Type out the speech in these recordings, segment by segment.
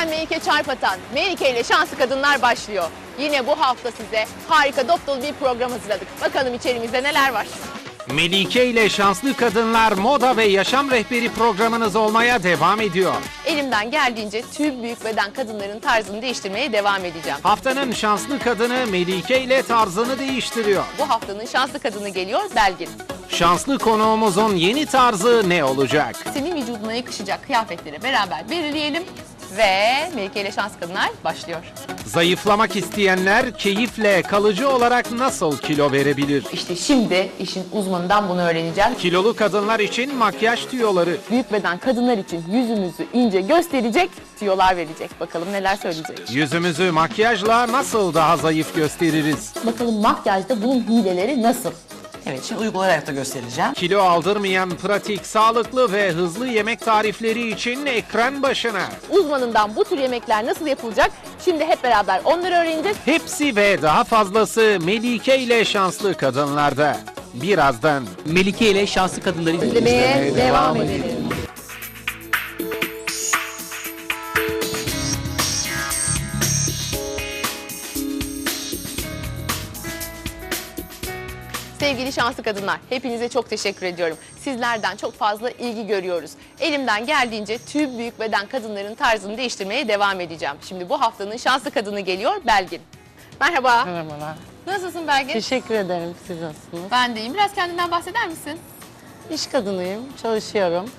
Ben Melike Çarpatan. Melike ile Şanslı Kadınlar başlıyor. Yine bu hafta size harika dop dolu bir program hazırladık. Bakalım içerimizde neler var. Melike ile Şanslı Kadınlar moda ve yaşam rehberi programınız olmaya devam ediyor. Elimden geldiğince tüm büyük beden kadınların tarzını değiştirmeye devam edeceğim. Haftanın şanslı kadını Melike ile tarzını değiştiriyor. Bu haftanın şanslı kadını geliyor Belgin. Şanslı konuğumuzun yeni tarzı ne olacak? Senin vücuduna yakışacak kıyafetleri beraber belirleyelim. Ve Melike ile Şanslı Kadınlar başlıyor. Zayıflamak isteyenler keyifle kalıcı olarak nasıl kilo verebilir? İşte şimdi işin uzmanından bunu öğreneceğim. Kilolu kadınlar için makyaj tüyoları. Büyük beden kadınlar için yüzümüzü ince gösterecek, tiyolar verecek. Bakalım neler söyleyecek. Yüzümüzü makyajla nasıl daha zayıf gösteririz? Bakalım makyajda bunun hileleri nasıl? Evet şimdi uygulayarak da göstereceğim. Kilo aldırmayan pratik, sağlıklı ve hızlı yemek tarifleri için ekran başına. Uzmanından bu tür yemekler nasıl yapılacak? Şimdi hep beraber onları öğreneceğiz. Hepsi ve daha fazlası Melike ile şanslı kadınlarda. Birazdan Melike ile şanslı kadınları İzlemeye devam edelim. Sevgili şanslı kadınlar, hepinize çok teşekkür ediyorum. Sizlerden çok fazla ilgi görüyoruz. Elimden geldiğince tüm büyük beden kadınların tarzını değiştirmeye devam edeceğim. Şimdi bu haftanın şanslı kadını geliyor Belgin. Merhaba. Merhabalar. Nasılsın Belgin? Teşekkür ederim. Siz nasılsınız? Ben deyim. Biraz kendinden bahseder misin? İş kadınıyım. Çalışıyorum.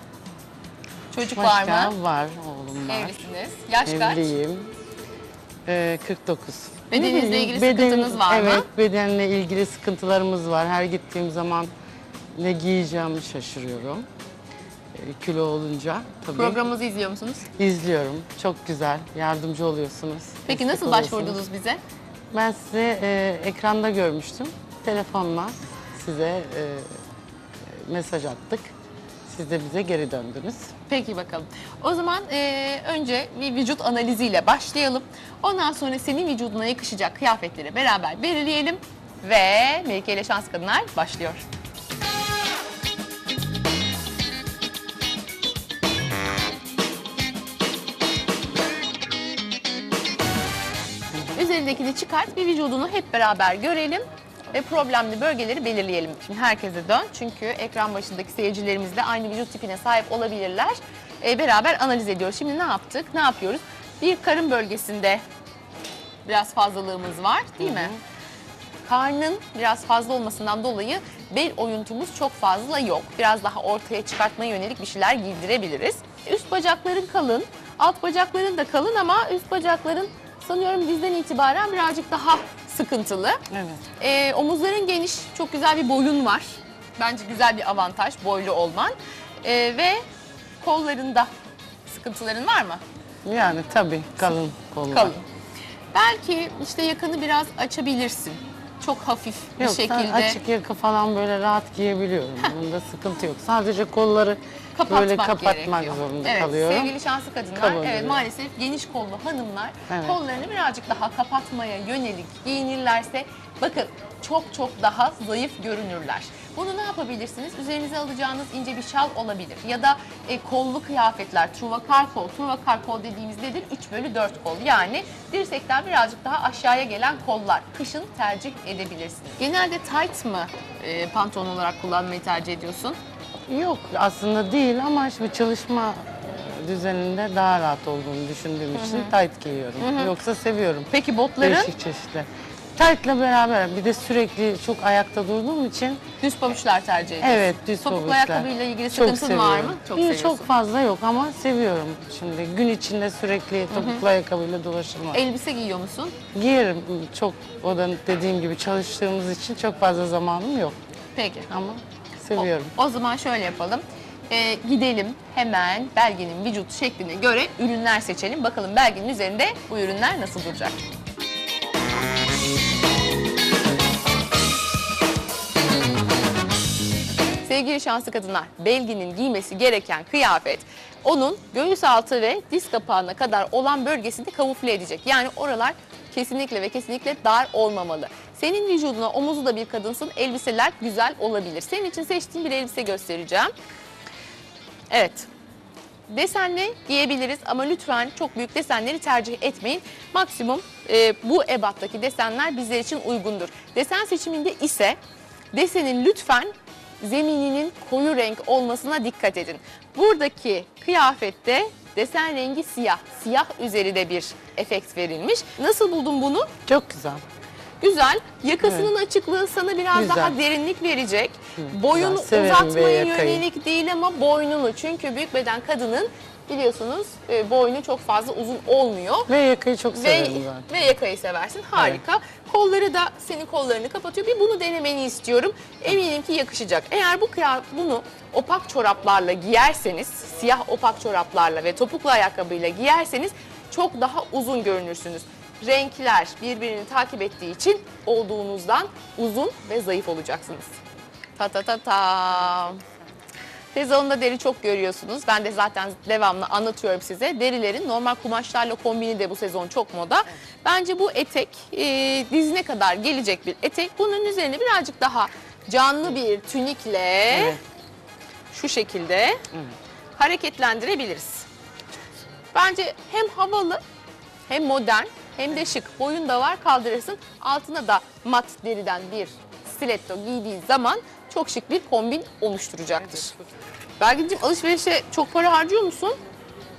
Çocuk var Başka mı? var. Oğlum var. Evlisiniz. Yaş kaç? Evliyim. Ee, 49. Bedeninizle ilgili sıkıntınız var mı? Evet, bedenle ilgili sıkıntılarımız var. Her gittiğim zaman ne giyeceğimi şaşırıyorum. Ee, kilo olunca tabii. Programımızı izliyor musunuz? izliyorum. Çok güzel. Yardımcı oluyorsunuz. Peki destek nasıl oluyorsunuz. başvurdunuz bize? Ben size e, ekranda görmüştüm. Telefonla size e, mesaj attık. Siz de bize geri döndünüz. Peki bakalım. O zaman eee, önce bir vücut analiziyle başlayalım. Ondan sonra senin vücuduna yakışacak kıyafetleri beraber belirleyelim. Ve Melike ile Şans Kadınlar başlıyor. Üzerindekini çıkart, bir vücudunu hep beraber görelim ve problemli bölgeleri belirleyelim. Şimdi herkese dön çünkü ekran başındaki seyircilerimiz de aynı vücut tipine sahip olabilirler. Ee, beraber analiz ediyoruz. Şimdi ne yaptık, ne yapıyoruz? Bir karın bölgesinde biraz fazlalığımız var değil mi? Karnın biraz fazla olmasından dolayı bel oyuntumuz çok fazla yok. Biraz daha ortaya çıkartmaya yönelik bir şeyler giydirebiliriz. Üst bacakların kalın, alt bacakların da kalın ama üst bacakların sanıyorum dizden itibaren birazcık daha sıkıntılı. Evet. Ee, omuzların geniş, çok güzel bir boyun var. Bence güzel bir avantaj boylu olman. Ee, ve kollarında sıkıntıların var mı? Yani tabii kalın kollar. Kalın. Belki işte yakanı biraz açabilirsin. Çok hafif bir Yok, ben şekilde. açık yaka falan böyle rahat giyebiliyorum. Bunda sıkıntı yok. Sadece kolları kapatmak böyle kapatmak gerekiyor. zorunda evet, kalıyorum. Sevgili şanslı kadınlar, Kabul evet maalesef geniş kollu hanımlar Evet. kollarını birazcık daha kapatmaya yönelik giyinirlerse bakın çok çok daha zayıf görünürler. Bunu ne yapabilirsiniz? Üzerinize alacağınız ince bir şal olabilir. Ya da e, kollu kıyafetler, truvakar kol. Truvakar kol dediğimiz nedir? 3 bölü 4 kol. Yani dirsekten birazcık daha aşağıya gelen kollar. Kışın tercih edebilirsiniz. Genelde tight mı e, pantolon olarak kullanmayı tercih ediyorsun? Yok aslında değil ama şimdi çalışma düzeninde daha rahat olduğunu düşündüğüm için tight giyiyorum. Yoksa seviyorum. Peki botların? Değişik çeşitler. Tight'la beraber bir de sürekli çok ayakta durduğum için Düz pabuçlar tercih ediyorsun. evet düz Topuklu pabuçlar. ayakkabıyla ilgili Çok sıkıntın var mı? Çok İyi, seviyorsun. çok fazla yok ama seviyorum. Şimdi gün içinde sürekli topuklu ayakkabıyla dolaşılmaz. Elbise giyiyor musun? Giyerim çok o da dediğim gibi çalıştığımız için çok fazla zamanım yok Peki. ama seviyorum. o zaman şöyle yapalım. Ee, gidelim hemen belgenin vücut şekline göre ürünler seçelim. Bakalım belgenin üzerinde bu ürünler nasıl duracak? Sevgili şanslı kadınlar, belginin giymesi gereken kıyafet onun göğüs altı ve diz kapağına kadar olan bölgesini kamufle edecek. Yani oralar kesinlikle ve kesinlikle dar olmamalı. Senin vücuduna omuzu da bir kadınsın, elbiseler güzel olabilir. Senin için seçtiğim bir elbise göstereceğim. Evet, desenli giyebiliriz ama lütfen çok büyük desenleri tercih etmeyin. Maksimum e, bu ebattaki desenler bizler için uygundur. Desen seçiminde ise desenin lütfen zemininin koyu renk olmasına dikkat edin. Buradaki kıyafette desen rengi siyah. Siyah üzerinde bir efekt verilmiş. Nasıl buldun bunu? Çok güzel. Güzel. Yakasının açıklığı sana biraz Güzel. daha derinlik verecek. Boyunu güzel. Severim uzatmaya yönelik değil ama boynunu. Çünkü büyük beden kadının biliyorsunuz e, boynu çok fazla uzun olmuyor. Ve yakayı çok Ve, severim zaten. ve yakayı seversin. Harika. Kolları da senin kollarını kapatıyor. Bir bunu denemeni istiyorum. Eminim ki yakışacak. Eğer bu bunu opak çoraplarla giyerseniz, siyah opak çoraplarla ve topuklu ayakkabıyla giyerseniz çok daha uzun görünürsünüz. Renkler birbirini takip ettiği için olduğunuzdan uzun ve zayıf olacaksınız. Ta ta ta ta. Sezonda deri çok görüyorsunuz. Ben de zaten devamlı anlatıyorum size. Derilerin normal kumaşlarla kombini de bu sezon çok moda. Bence bu etek e, dizine kadar gelecek bir etek. Bunun üzerine birazcık daha canlı bir tünikle Evet. şu şekilde hareketlendirebiliriz. Bence hem havalı hem modern hem de şık. Boyun da var kaldırırsın. Altına da mat deriden bir stiletto giydiği zaman çok şık bir kombin oluşturacaktır. Belgin'cim alışverişe çok para harcıyor musun?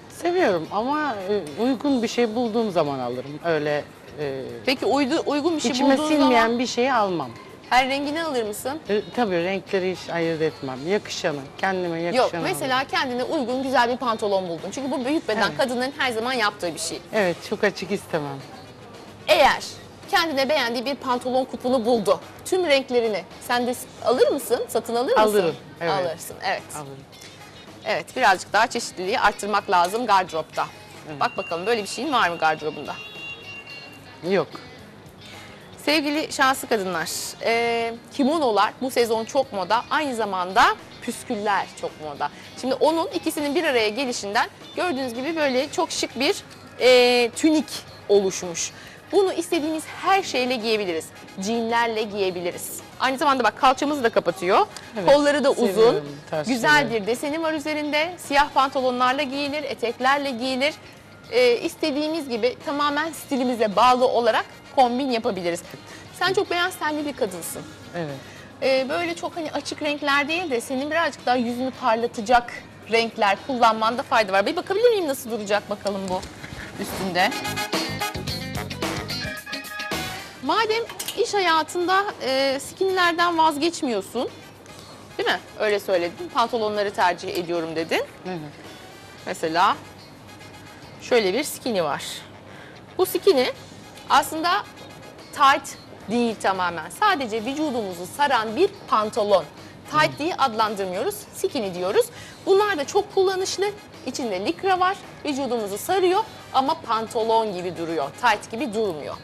Seviyorum ama e, uygun bir şey bulduğum zaman alırım. Öyle e, Peki uydu, uygun bir şey içime bulduğun sinmeyen zaman bir şeyi almam. Her rengini alır mısın? E, tabii renkleri hiç ayırt etmem. Yakışanı, kendime yakışanı Yok mesela kendine uygun güzel bir pantolon buldun. Çünkü bu büyük beden Evet. kadının her zaman yaptığı bir şey. alırım. Evet çok açık istemem. Eğer kendine beğendiği bir pantolon kupunu buldu. Tüm renklerini sen de alır mısın? Satın alır mısın? Alırım, evet. Alırsın evet. Alırım. Evet birazcık daha çeşitliliği arttırmak lazım gardıropta. Bak bakalım böyle bir şeyin var mı gardırobunda? Yok. Sevgili şanslı kadınlar, e, kimonolar bu sezon çok moda. Aynı zamanda püsküller çok moda. Şimdi onun ikisinin bir araya gelişinden gördüğünüz gibi böyle çok şık bir e, tünik oluşmuş. Bunu istediğimiz her şeyle giyebiliriz. Jeanlerle giyebiliriz. Aynı zamanda bak kalçamızı da kapatıyor. Evet, Kolları da uzun. Güzel bir deseni var üzerinde. Siyah pantolonlarla giyilir, eteklerle giyilir. Ee, istediğimiz gibi tamamen stilimize bağlı olarak kombin yapabiliriz. Sen çok beyaz tenli bir kadınsın. Evet. Ee, böyle çok hani açık renkler değil de senin birazcık daha yüzünü parlatacak renkler kullanmanda fayda var. Bir bakabilir miyim nasıl duracak bakalım bu üstünde. Madem iş hayatında e, skinlerden vazgeçmiyorsun, değil mi? Öyle söyledin. Pantolonları tercih ediyorum dedin. Evet. Mesela şöyle bir skinny var. Bu skinny aslında tight değil tamamen. Sadece vücudumuzu saran bir pantolon. Tight diye adlandırmıyoruz, skinny diyoruz. Bunlar da çok kullanışlı. İçinde likra var, vücudumuzu sarıyor ama pantolon gibi duruyor, tight gibi durmuyor.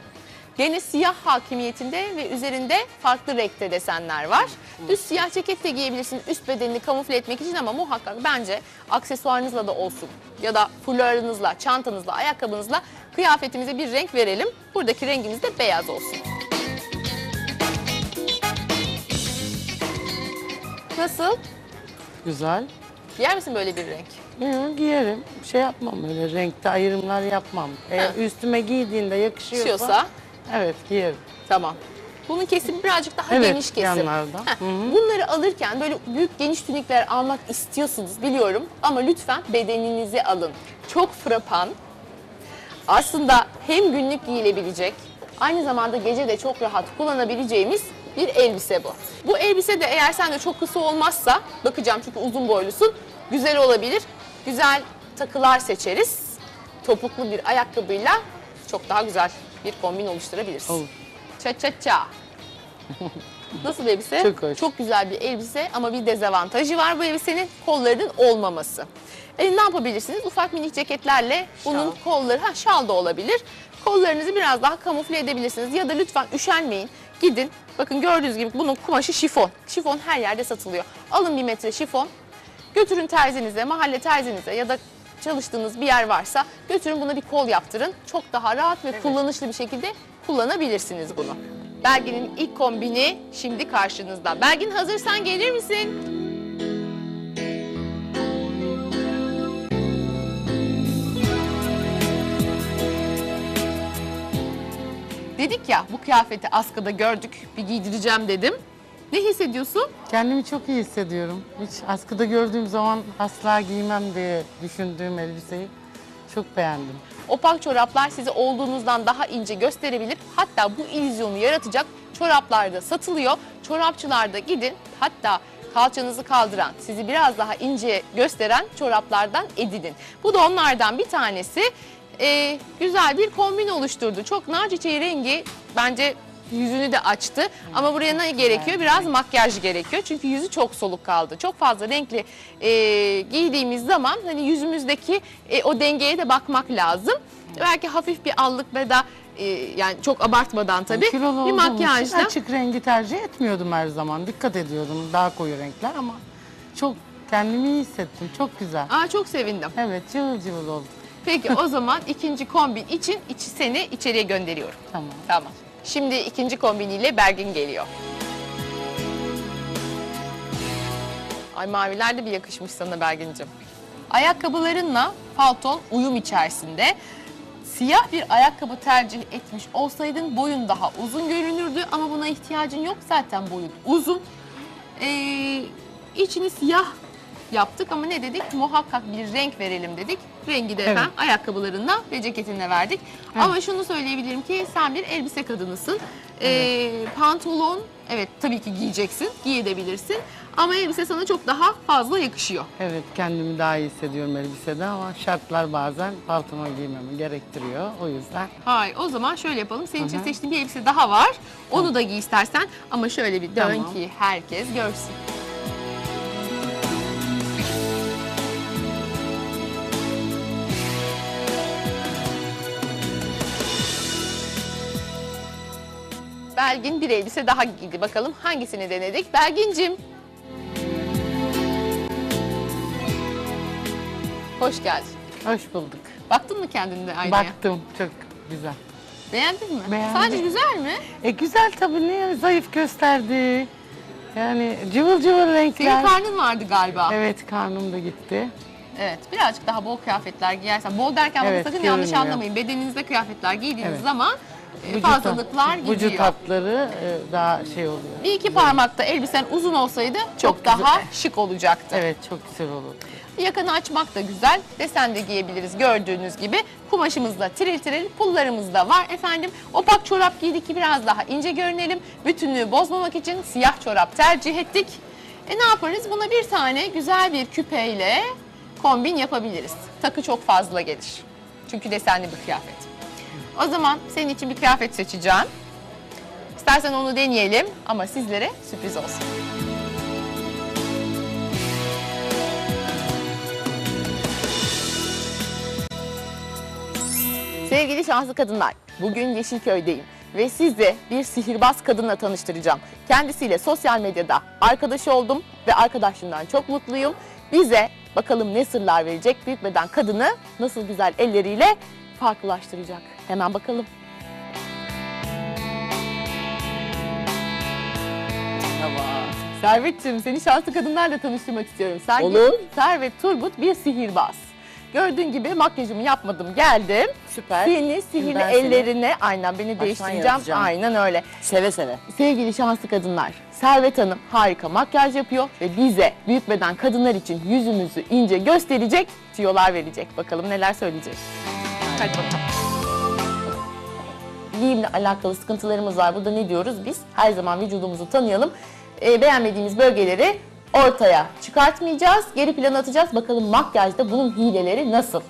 Gene siyah hakimiyetinde ve üzerinde farklı renkte desenler var. Üst siyah ceket de giyebilirsiniz üst bedenini kamufle etmek için ama muhakkak bence aksesuarınızla da olsun. Ya da fularınızla, çantanızla, ayakkabınızla kıyafetimize bir renk verelim. Buradaki rengimiz de beyaz olsun. Nasıl? Güzel. Giyer misin böyle bir renk? Yok, giyerim. Şey yapmam öyle renkte ayrımlar yapmam. Eğer üstüme giydiğinde yakışıyorsa. Yakışıyorsa? Evet giyerim. Tamam. Bunun kesimi birazcık daha Evet, geniş kesim. yanlardan. Heh, Hı hı. Bunları alırken böyle büyük geniş tünikler almak istiyorsunuz biliyorum ama lütfen bedeninize alın. Çok frapan. Aslında hem günlük giyilebilecek, aynı zamanda gece de çok rahat kullanabileceğimiz bir elbise bu. Bu elbise de eğer sen de çok kısa olmazsa, bakacağım çünkü uzun boylusun, güzel olabilir. Güzel takılar seçeriz. Topuklu bir ayakkabıyla çok daha güzel bir kombin oluşturabiliriz. Olur. Ça ça ça. Nasıl bir elbise? Çok hoş. Çok güzel bir elbise ama bir dezavantajı var bu elbisenin kollarının olmaması. E, ne yapabilirsiniz? Ufak minik ceketlerle bunun kolları, ha şal da olabilir. Kollarınızı biraz daha kamufle edebilirsiniz. Ya da lütfen üşenmeyin. Gidin. Bakın gördüğünüz gibi bunun kumaşı şifon. Şifon her yerde satılıyor. Alın bir metre şifon. Götürün terzinize, mahalle terzinize ya da çalıştığınız bir yer varsa götürün buna bir kol yaptırın. Çok daha rahat ve kullanışlı bir şekilde kullanabilirsiniz bunu. Belgin'in ilk kombini şimdi karşınızda. Belgin hazırsan gelir misin? Dedik ya bu kıyafeti askıda gördük bir giydireceğim dedim. Ne hissediyorsun? Kendimi çok iyi hissediyorum. Hiç askıda gördüğüm zaman asla giymem diye düşündüğüm elbiseyi çok beğendim. Opak çoraplar sizi olduğunuzdan daha ince gösterebilir. Hatta bu illüzyonu yaratacak çoraplar da satılıyor. Çorapçılarda gidin hatta kalçanızı kaldıran, sizi biraz daha ince gösteren çoraplardan edinin. Bu da onlardan bir tanesi. Ee, güzel bir kombin oluşturdu. Çok nar çiçeği rengi bence yüzünü de açtı. Ama buraya ne gerekiyor? Biraz makyaj gerekiyor. Çünkü yüzü çok soluk kaldı. Çok fazla renkli e, giydiğimiz zaman hani yüzümüzdeki e, o dengeye de bakmak lazım. Belki hafif bir allık ve da e, yani çok abartmadan tabii Kilolu bir olduğum için makyajla açık rengi tercih etmiyordum her zaman. Dikkat ediyordum daha koyu renkler ama çok kendimi iyi hissettim. Çok güzel. Aa, çok sevindim. Evet cıvıl cıvıl oldu. Peki o zaman ikinci kombin için içi seni içeriye gönderiyorum. Tamam. Tamam. Şimdi ikinci kombiniyle Bergin geliyor. Ay maviler de bir yakışmış sana Bergin'cim. Ayakkabılarınla palton uyum içerisinde. Siyah bir ayakkabı tercih etmiş olsaydın boyun daha uzun görünürdü ama buna ihtiyacın yok zaten boyun uzun. Ee, içini siyah yaptık ama ne dedik? Muhakkak bir renk verelim dedik. Rengi de Evet. efendim ayakkabılarınla ve ceketinle verdik. Ama şunu söyleyebilirim ki sen bir elbise kadınısın. Ee, pantolon evet tabii ki giyeceksin, giyebilirsin. Ama elbise sana çok daha fazla yakışıyor. Evet kendimi daha iyi hissediyorum elbisede ama şartlar bazen paltoma giymemi gerektiriyor. O yüzden Hayır o zaman şöyle yapalım. Senin için seçtiğim bir elbise daha var. Onu da giy istersen. Ama şöyle bir dön Tamam. ki herkes görsün. Belgin bir elbise daha giydi. Bakalım hangisini denedik? Belgincim. Hoş geldin. hoş bulduk. Baktın mı kendine aynaya? Baktım çok güzel. Beğendin mi? Beğendim. Sadece güzel mi? E güzel tabii niye zayıf gösterdi. Yani cıvıl cıvıl Senin renkler. karnın vardı galiba. Evet karnım da gitti. Evet, birazcık daha bol kıyafetler giyersen, bol derken Evet, sakın yanlış görünüyor. anlamayın. Bedeninizde kıyafetler giydiğiniz Evet. zaman Vücut fazlalıklar gidiyor. Vücut hatları e, daha şey oluyor. Bir iki parmakta elbisen uzun olsaydı çok, Çok daha güzel. şık olacaktı. Evet çok güzel olur. Yakanı açmak da güzel. Desen de giyebiliriz gördüğünüz gibi. Kumaşımızda tiril tiril, pullarımız da var efendim. Opak çorap giydik ki biraz daha ince görünelim. Bütünlüğü bozmamak için siyah çorap tercih ettik. E ne yaparız? Buna bir tane güzel bir küpeyle kombin yapabiliriz. Takı çok fazla gelir. Çünkü desenli bir kıyafet. O zaman senin için bir kıyafet seçeceğim. İstersen onu deneyelim ama sizlere sürpriz olsun. Sevgili şanslı kadınlar, bugün Yeşilköy'deyim ve sizi bir sihirbaz kadınla tanıştıracağım. Kendisiyle sosyal medyada arkadaş oldum ve arkadaşlığımdan çok mutluyum. Bize bakalım ne sırlar verecek büyük beden kadını nasıl güzel elleriyle farklılaştıracak. Hemen bakalım. Merhaba. Servet'ciğim seni şanslı kadınlarla tanıştırmak istiyorum. Sen Olur. Servet Turgut bir sihirbaz. Gördüğün gibi makyajımı yapmadım geldim. Süper. Seni sihirli Ben seni ellerine aynen beni değiştireceğim. yaratacağım. Aynen öyle. Seve seve. Sevgili şanslı kadınlar, Servet Hanım harika makyaj yapıyor ve bize büyük beden kadınlar için yüzümüzü ince gösterecek, tüyolar verecek. Bakalım neler söyleyecek. Hadi bakalım. Giyimle alakalı sıkıntılarımız var. Burada ne diyoruz biz? Her zaman vücudumuzu tanıyalım. Ee, beğenmediğimiz bölgeleri ortaya çıkartmayacağız. Geri plana atacağız. Bakalım makyajda bunun hileleri nasıl?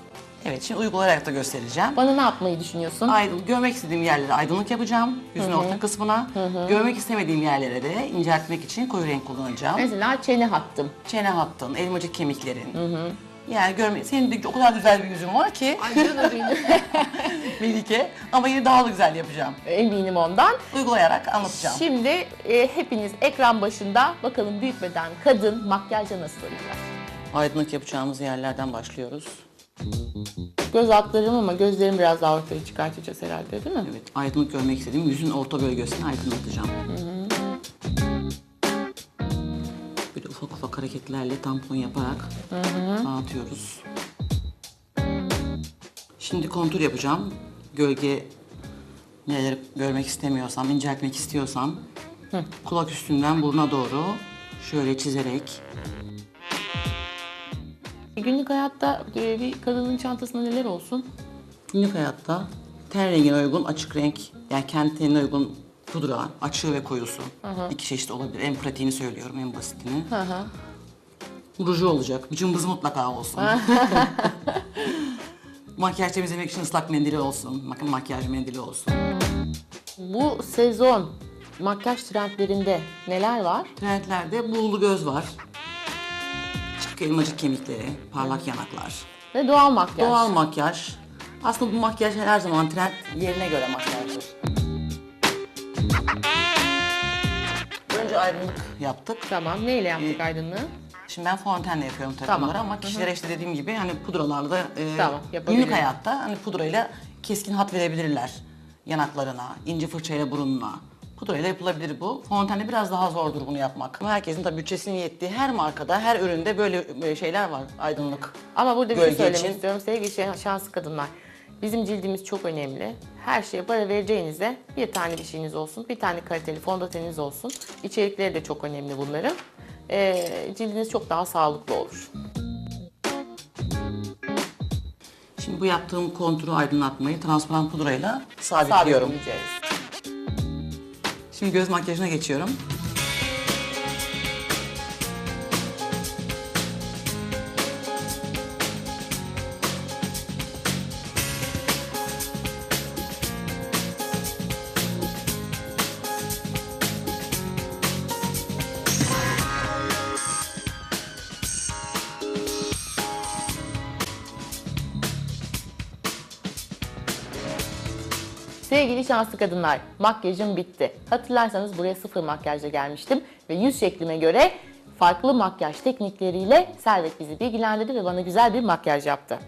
Evet şimdi uygulayarak da göstereceğim. Bana ne yapmayı düşünüyorsun? Aydın, görmek istediğim yerlere aydınlık yapacağım. Yüzün orta kısmına. Görmek istemediğim yerlere de inceltmek için koyu renk kullanacağım. Mesela çene hattım. Çene hattın, elmacık kemiklerin. Yani görmek, senin de o kadar güzel bir yüzün var ki Ay canım benim. Melike. Ama yine daha da güzel yapacağım. Eminim ondan. Uygulayarak anlatacağım. Şimdi e, hepiniz ekran başında bakalım büyük beden kadın makyajla nasıl olacak? Aydınlık yapacağımız yerlerden başlıyoruz. Göz altlarım ama gözlerim biraz daha ortaya çıkartacağız herhalde değil mi? Evet, aydınlık görmek istediğim yüzün orta bölgesini aydınlatacağım. Böyle ufak ufak hareketlerle tampon yaparak dağıtıyoruz. Şimdi kontur yapacağım. Gölge neleri görmek istemiyorsam, inceltmek istiyorsam kulak üstünden buruna doğru şöyle çizerek Günlük hayatta e, bir kadının çantasında neler olsun? günlük hayatta ten rengine uygun açık renk yani kendi tenine uygun pudra, açığı ve koyusu. İki çeşit olabilir. En pratiğini söylüyorum, en basitini. Ruju olacak. Bir cımbız mutlaka olsun. Makyaj temizlemek için ıslak mendili olsun. Mak- makyaj mendili olsun. Bu sezon makyaj trendlerinde neler var? Trendlerde buğulu göz var. Çık elmacık kemikleri, parlak yanaklar. Ve doğal makyaj. Doğal makyaj. Aslında bu makyaj her zaman trend yerine göre makyajdır. Önce aydınlık yaptık. Tamam. Neyle yaptık aydınlığı? Şimdi ben fontenle yapıyorum tabii Tamam. ama kişilere işte dediğim gibi hani pudralarla da e, Tamam, yapabilirim. günlük hayatta hani pudrayla keskin hat verebilirler yanaklarına, ince fırçayla burnuna. Pudrayla yapılabilir bu. Fontenle biraz daha zordur bunu yapmak. Ama herkesin tabii bütçesinin yettiği her markada, her üründe böyle böyle şeyler var aydınlık. Ama burada bir şey Gölge söylemek için. istiyorum sevgili şan- şanslı kadınlar. Bizim cildimiz çok önemli. Her şeye para vereceğinize bir tane bir şeyiniz olsun, bir tane kaliteli fondöteniniz olsun. İçerikleri de çok önemli bunların. Ee, cildiniz çok daha sağlıklı olur. Şimdi bu yaptığım konturu aydınlatmayı transparan pudrayla sabitliyorum. Sabitleyeceğiz. Şimdi göz makyajına geçiyorum. Sevgili şanslı kadınlar, makyajım bitti. Hatırlarsanız buraya sıfır makyajla gelmiştim ve yüz şeklime göre farklı makyaj teknikleriyle Servet bizi bilgilendirdi ve bana güzel bir makyaj yaptı.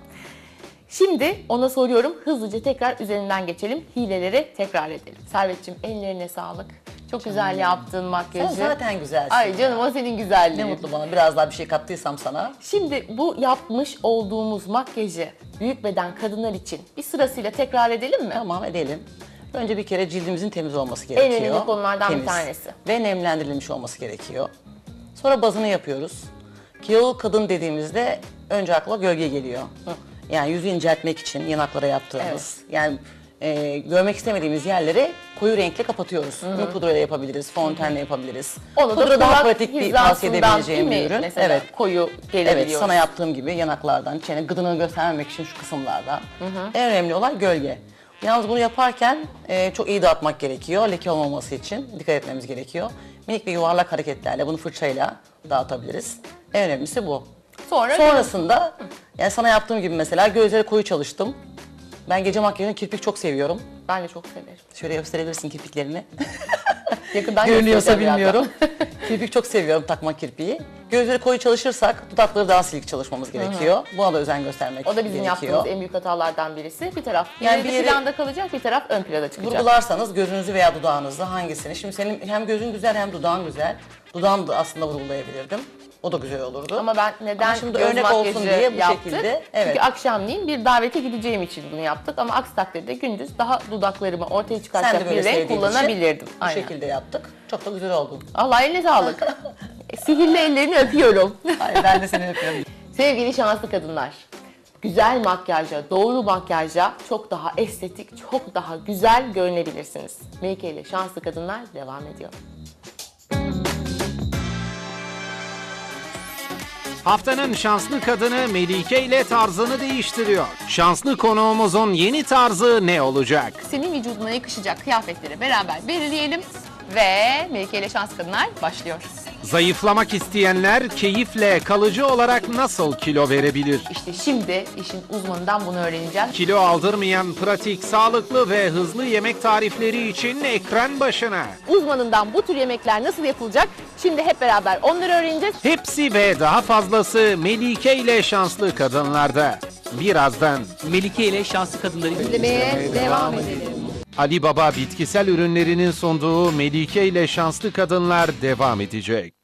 Şimdi ona soruyorum, hızlıca tekrar üzerinden geçelim, hileleri tekrar edelim. Servet'ciğim ellerine sağlık. Çok güzel yaptın makyajı. Sen zaten güzelsin. Ay canım o senin güzelliğin. Ne mutlu bana. Biraz daha bir şey kattıysam sana. Şimdi bu yapmış olduğumuz makyajı büyük beden kadınlar için bir sırasıyla tekrar edelim mi? Tamam edelim. Önce bir kere cildimizin temiz olması gerekiyor. önemli konulardan bir tanesi. Ve nemlendirilmiş olması gerekiyor. Sonra bazını yapıyoruz. Kilolu kadın dediğimizde önce akla gölge geliyor. Yani yüzü inceltmek için yanaklara yaptığımız. Yani e, görmek istemediğimiz yerleri koyu renkle kapatıyoruz. Bunu pudrayla yapabiliriz, fontenle yapabiliriz. Onu da Pudra daha kulak pratik bir tavsiye hizasından edebileceğim değil bir mi? ürün. Mesela Evet. koyu gelebiliyor. Evet, sana yaptığım gibi yanaklardan, çene gıdını göstermemek için şu kısımlarda. En önemli olay gölge. Yalnız bunu yaparken e, çok iyi dağıtmak gerekiyor. Leke olmaması için dikkat etmemiz gerekiyor. Minik ve yuvarlak hareketlerle bunu fırçayla dağıtabiliriz. En önemlisi bu. Sonra Sonrasında yani sana yaptığım gibi mesela gözleri koyu çalıştım. Ben gece makyajını kirpik çok seviyorum. ben de çok severim. Şöyle gösterebilirsin kirpiklerini. Yakından Görünüyorsa bilmiyorum. kirpik çok seviyorum takma kirpiği. Gözleri koyu çalışırsak dudakları daha silik çalışmamız gerekiyor. Buna da özen göstermek O da bizim gerekiyor. yaptığımız en büyük hatalardan birisi. Bir taraf Yani bir yere- planda kalacak, bir taraf ön plana çıkacak. Vurgularsanız gözünüzü veya dudağınızı hangisini? Şimdi senin hem gözün güzel hem dudağın güzel. Dudağını da aslında vurgulayabilirdim. O da güzel olurdu. Ama ben neden Ama şimdi göz örnek olsun diye bu yaptık? şekilde, evet. Çünkü akşamleyin bir davete gideceğim için bunu yaptık. Ama aksi takdirde gündüz daha dudaklarımı ortaya çıkartacak bir renk kullanabilirdim. için bu Aynen. şekilde yaptık. Çok da güzel oldu. Allah eline sağlık. Sihirli ellerini öpüyorum. Ay, ben de seni öpüyorum. Sevgili şanslı kadınlar, güzel makyaja, doğru makyaja çok daha estetik, çok daha güzel görünebilirsiniz. Melike ile şanslı kadınlar devam ediyor. Haftanın şanslı kadını Melike ile tarzını değiştiriyor. Şanslı konuğumuzun yeni tarzı ne olacak? Senin vücuduna yakışacak kıyafetleri beraber belirleyelim ve Melike ile şanslı kadınlar başlıyor. Zayıflamak isteyenler keyifle kalıcı olarak nasıl kilo verebilir? İşte şimdi işin uzmanından bunu öğreneceğiz. Kilo aldırmayan pratik, sağlıklı ve hızlı yemek tarifleri için ekran başına. Uzmanından bu tür yemekler nasıl yapılacak? Şimdi hep beraber onları öğreneceğiz. Hepsi ve daha fazlası Melike ile şanslı kadınlarda. Birazdan Melike ile şanslı kadınları İzlemeye devam edelim. Ali Baba bitkisel ürünlerinin sunduğu Melike ile şanslı kadınlar devam edecek.